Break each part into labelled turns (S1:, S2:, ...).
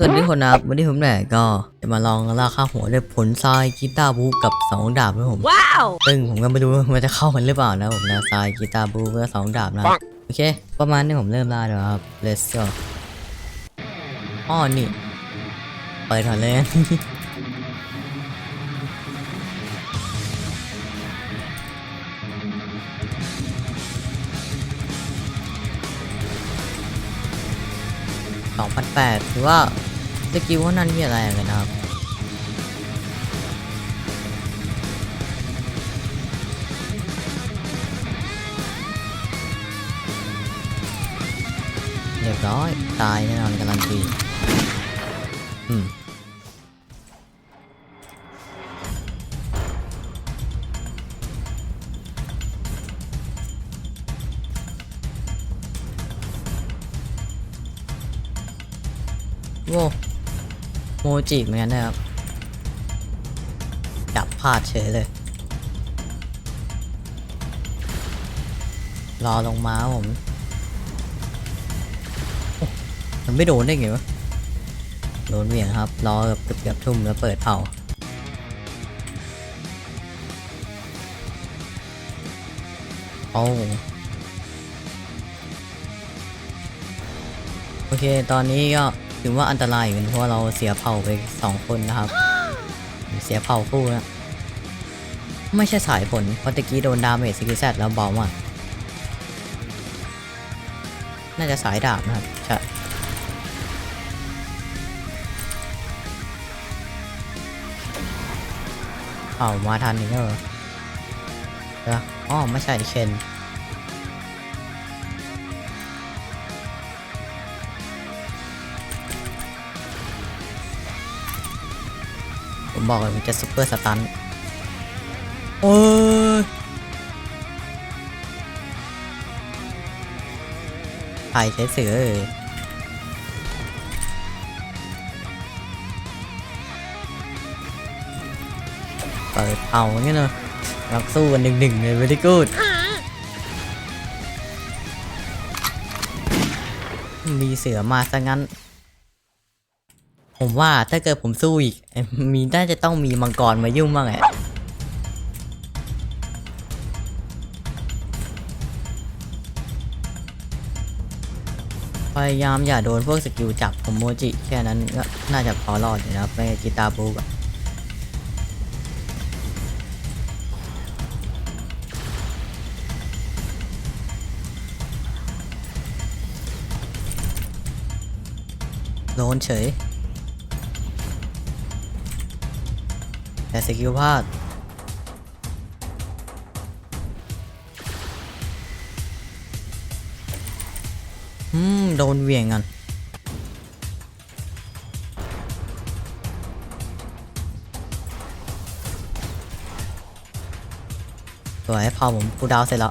S1: สวัสดีทุกคนนะครับวันนี้ผมแหน่ก็จะมาลองล่าค่าหัวด้วยผลทรายกีตาร์บูกับสองดาบนะผม
S2: ว้าว
S1: ซึ่งผมก็ไม่รู้ว่ามันจะเข้ากันหรือเปล่านะผมนะทรายกีตาร์บูกับสองดาบนะโอเค ประมาณนี้ผมเริ่มล่าแล้วครับ let's go อ้อนี่เปิดก่อนเลยสองพันแปดถือว่า สกิลว่านั่นที่อะไรกันนะครับเรียบร้อยตายแน่นอนการันตีอืมโว้ จิเหมือนกันนะครับจับพลาดเฉยเลย รอลงมาผม มันไม่โดนได้ไงวะ โดนเหวี่ยงครับ รอเกือบเกือบทุ่มแล้วเปิดเผาโอ้โอเค ตอนนี้ก็ ถือว่าอันตรายอยู่นเพราะเราเสียเผ่าไปสองคนนะครับ เสียเผ่าคู่นะไม่ใช่สายผลเพราะตะกี้โดนดาเมจสกิแซดแล้วบามากน่าจะสายดาบนะครับใช่เอามาทันนี่เนอเดี๋ยวอ๋อไม่ใช่เคน บอกเลยมันจะซุปเปอร์สตันโอ้ยใครใช้เสือเอยเปิดเอางเงี้ยเนอะรักสู้กันหนึ่งหนึ่งเลย very good มีเสือมาซะงั้น ผมว่าถ้าเกิดผมสู้อีก มีน่าจะต้องมีมังกรมายุ่งบ้างแหละพยายามอย่าโดนพวกสกิลจับผมโมจิแค่นั้นก็น่าจะพอรอดอยู่นะครับไม่กีตาร์บูกโดนเฉย แต่สกิลพลาดอืม โดนเวียงกันสวยพอผมกูดาวเสร็จแล้ว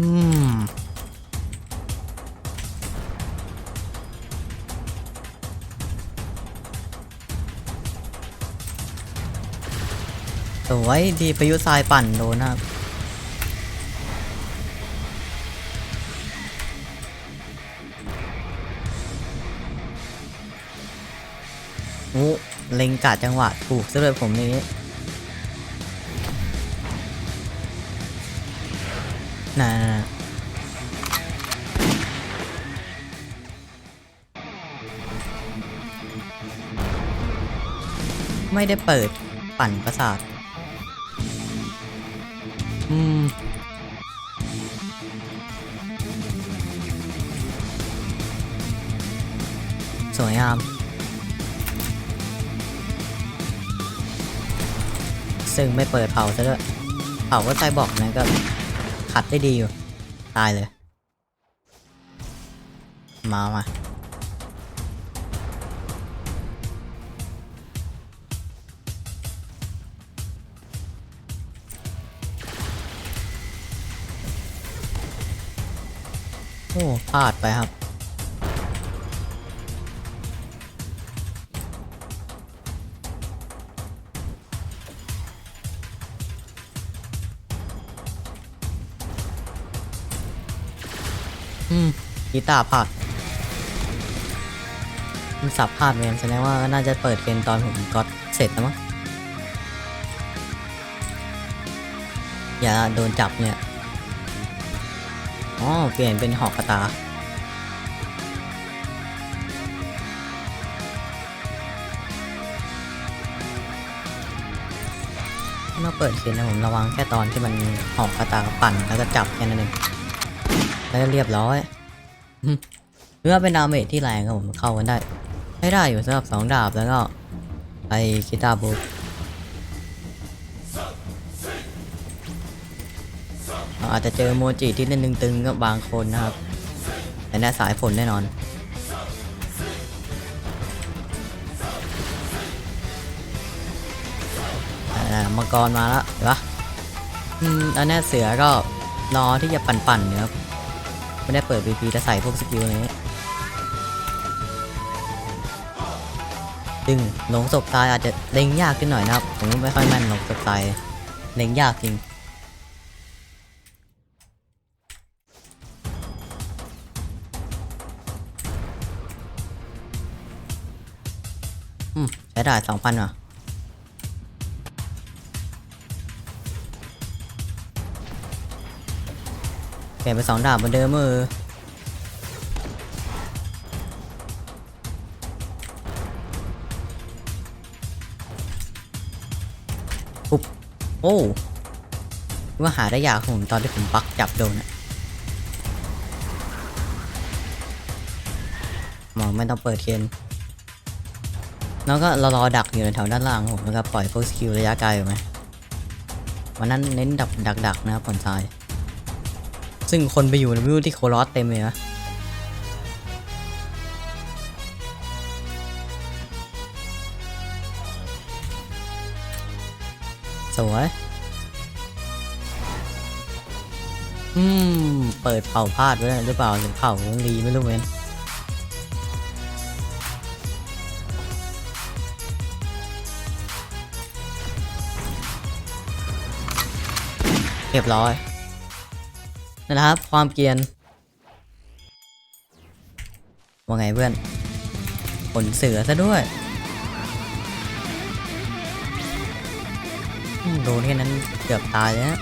S1: อืมสวยดีประยุทรายปั่นโดนนะครับโอ้เล็งกาดจังหวะถูกซะเลยผมนี้ น่ะไม่ได้เปิดปั่นประสาท อืม สวยงาม ซึ่งไม่เปิดเผาซะด้วย เผาก็ใจบอกนะก็ ขัดได้ดีอยู่ ตายเลย มามาโอ้พลาดไปครับ กีตาร์พลาดมันสับพลาดเหมือนกันแสดงว่าน่าจะเปิดเกมตอนผมก็อดเสร็จแล้วมั้งอย่าโดนจับเนี่ย อ๋อ เปลี่ยนเป็นหอกกระตาเมื่อเปิดเคนนะผมระวังแค่ตอนที่มันหอกกระตาปั่นแล้วก็จับแค่นั้นเองแล้วเรียบร้อย เมื่อเป็นดาเมจที่แรงครับผมเข้ากันได้ใช้ได้อยู่สำหรับสองดาบแล้วก็ไอคิตาบูอาจจะเจอโมจิที่เล่นตึงๆกับบางคนนะครับ แต่แน่สายฝนแน่นอนมังกรมาแล้วเห็นปะอืมอันนี้เสือก็รอที่จะปั่นๆเนี่ยครับ ไม่ได้เปิด VP แต่ใส่พวกสกิลนี้ซึ่งลงศพตายอาจจะเล็งยากขึ้นหน่อยนะครับ ผมไม่ค่อยแม่นลงศพตายเล็งยากจริงอืมใช้ได้สองพันว่ะ เปลี่ยนไปสองดาบเหมือนเดิมมือปุ๊บโอ้ว่าหาได้ยากของผมตอนที่ผมปักจับโดนอะมองไม่ต้องเปิดเคนแล้วก็รอรอดักอยู่ในแถวด้านล่างผมแล้วก็ปล่อยพวกสกิลระยะไกลออกมวันนั้นเน้นดักดักดักนะครับผ่อนทราย ซึ่งคนไปอยู่ในวิวที่โคลอสเต็มเลยนะสวยอืม เปิดเผาพลาดไว้หรือเปล่าหรือเผารีไม่รู้เหมือนเรียบร้อย นะครับ ความเกรียนว่าไงเพื่อนขนเสือซะด้วยโดนแค่นั้นเกือบตายแล้ว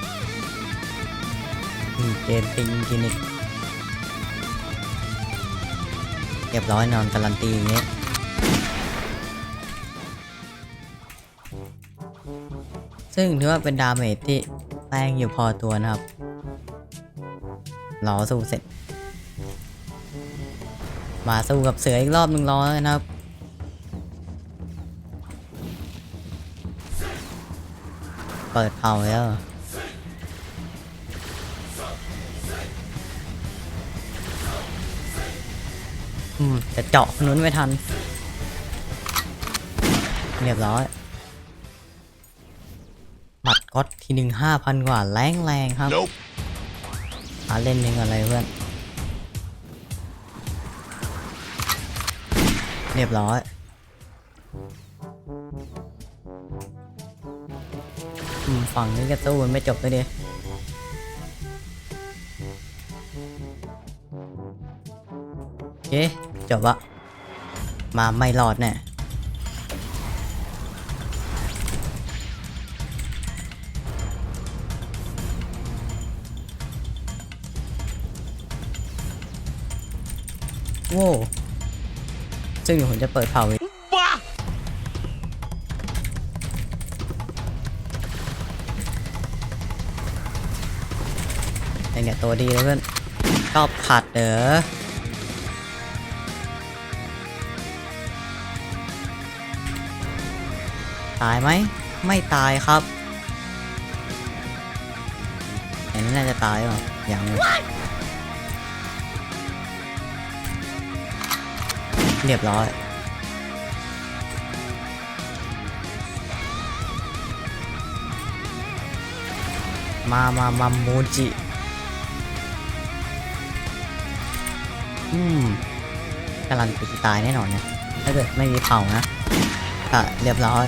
S1: เกมปิงกินิกเรียบร้อยนอนการันตีอย่างเงี้ยซึ่งถือว่าเป็นดาเมจที่แรงอยู่พอตัวนะครับ รอสู้เสร็จ มาสู้กับเสืออีกรอบหนึ่งรอเลยนะครับเปิดเผาแล้วอืมจะเจาะนุ้นไม่ทัน เรียบร้อยหมัดก๊อตทีหนึ่งห้าพันกว่าแรงแรงครับ
S2: Nope.
S1: หาเล่นยังอะไรเพื่อน เรียบร้อย ฝั่งนี้ก็สู้มันไม่จบเลยดิโอเคจบละมาไม่รอดแน่ โว้วซึ่งเดี๋ยวผมจะเปิดเผาอีก
S2: Bah!
S1: ไอเนี่ยตัวดีเลยเพื่อนชอบขัดเด้อตายไหม ไม่ตายครับเห็นน่าจะตายหรอยังเลย เรียบร้อยมามามามูจิ อืมการันตีตายแน่นอนเนี่ยถ้าเกิดไม่มีเผานะอะเรียบร้อย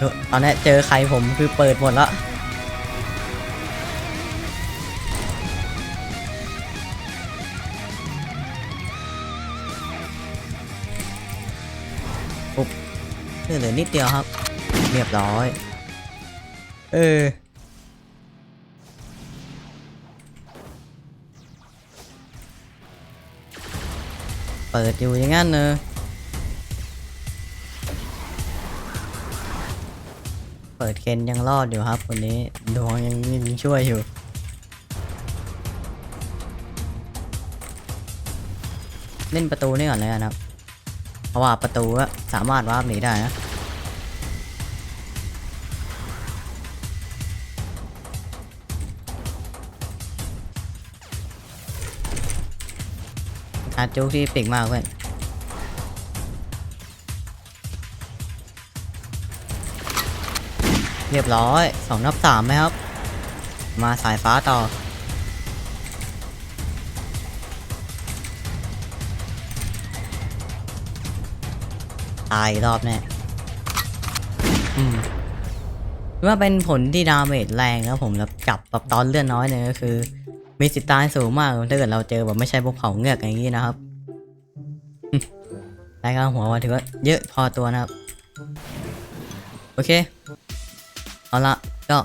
S1: ดูตอนนี้เจอใครผมคือเปิดหมดแล้ว ปุ๊บเหลือนิดเดียวครับ เรียบร้อย เออเปิดอยู่อย่างงั้นเนอะเปิดเคนยังรอดอยู่ครับคนนี้ดวงยังยังช่วยอยู่เล่นประตูนี่ก่อนเลยนะครับ เพราะว่าประตูอะสามารถวาร์ปหนีได้นะอาจุกที่ปิกมากเว้ยเรียบร้อยสองนับสามไหมครับ มาสายฟ้าต่อ ตายอีกรอบแน่อืมถือว่าเป็นผลที่ดาเมจแรงนะผมแล้วจับแบบตอนเลื่อนน้อยเนี่ยก็คือ มีสิทธิ์ตายสูงมากถ้าเกิดเราเจอแบบไม่ใช่พวกเขาเงือกอย่างนี้นะครับรายการหัวว่าถือว่าเยอะพอตัวนะครับ โอเค เอาละก็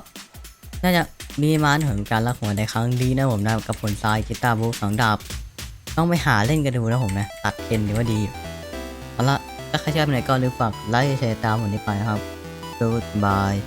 S1: น่าจะมีมาถึงการละหัวในครั้งนี้นะผมนะกับผลทรายกีตาร์บูสองดาบ ต้องไปหาเล่นกันดูนะผมนะ ตัดเกนถือว่าดีอยู่เอาละ ถ้าใครชอบไหนก็ลืมฝากไลค์แชร์ตามผมนี้ไปนะครับ Goodbye